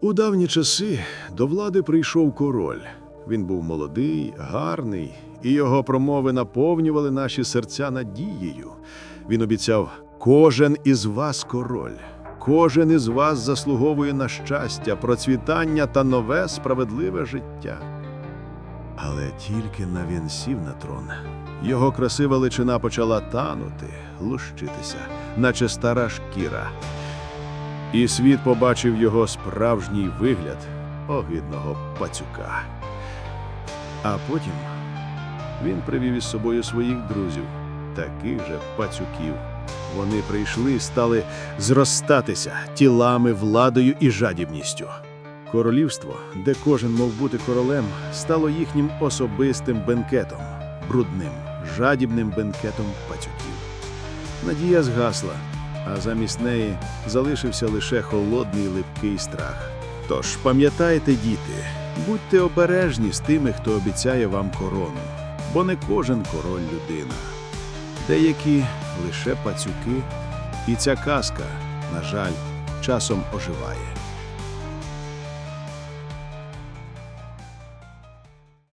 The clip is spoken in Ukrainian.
У давні часи до влади прийшов король. Він був молодий, гарний, і його промови наповнювали наші серця надією. Він обіцяв: кожен із вас король, кожен із вас заслуговує на щастя, процвітання та нове справедливе життя. Але тільки на він сів на трон. Його красива личина почала танути, лущитися, наче стара шкіра. І світ побачив його справжній вигляд огидного пацюка. А потім він привів із собою своїх друзів, таких же пацюків. Вони прийшли і стали зростатися тілами, владою і жадібністю. Королівство, де кожен мав бути королем, стало їхнім особистим бенкетом, брудним, жадібним бенкетом пацюків. Надія згасла, а замість неї залишився лише холодний липкий страх. Тож пам'ятайте, діти, будьте обережні з тими, хто обіцяє вам корону, бо не кожен король людина. Деякі лише пацюки, і ця казка, на жаль, часом оживає.